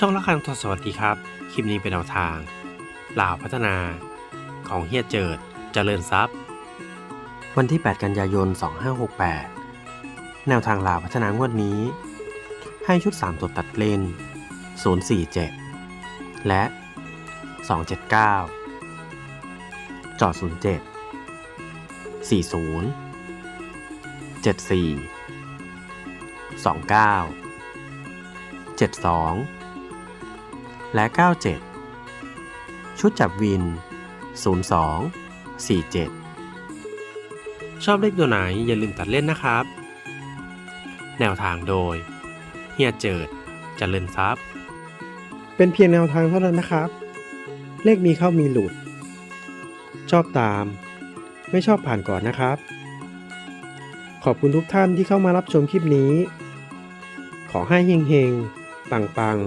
ช่องละครังทศสวัสดีครับ คลิปนี้เป็นแนวทางลาวพัฒนาของเฮียเจิดเจริญทรัพย์ วันที่ 8 กันยายน 2568 แนวทางลาวพัฒนางวดนี้ ให้ชุด 3 ตัวตัดเลน047 และ 279 จอด 07 40 74 29 72 และ 97 ชุดจับวิน 02 47 ชอบเลขตัวไหนอย่าลืมตัดเล่นนะครับ แนวทางโดย เฮียเจิดเจริญทรัพย์ เป็นเพียงแนวทางเท่านั้นนะครับ เลขมีเข้ามีหลุด ชอบตาม ไม่ชอบผ่านก่อนนะครับ ขอบคุณทุกท่านที่เข้ามารับชมคลิปนี้ ขอให้เฮงเฮงๆปังปังๆ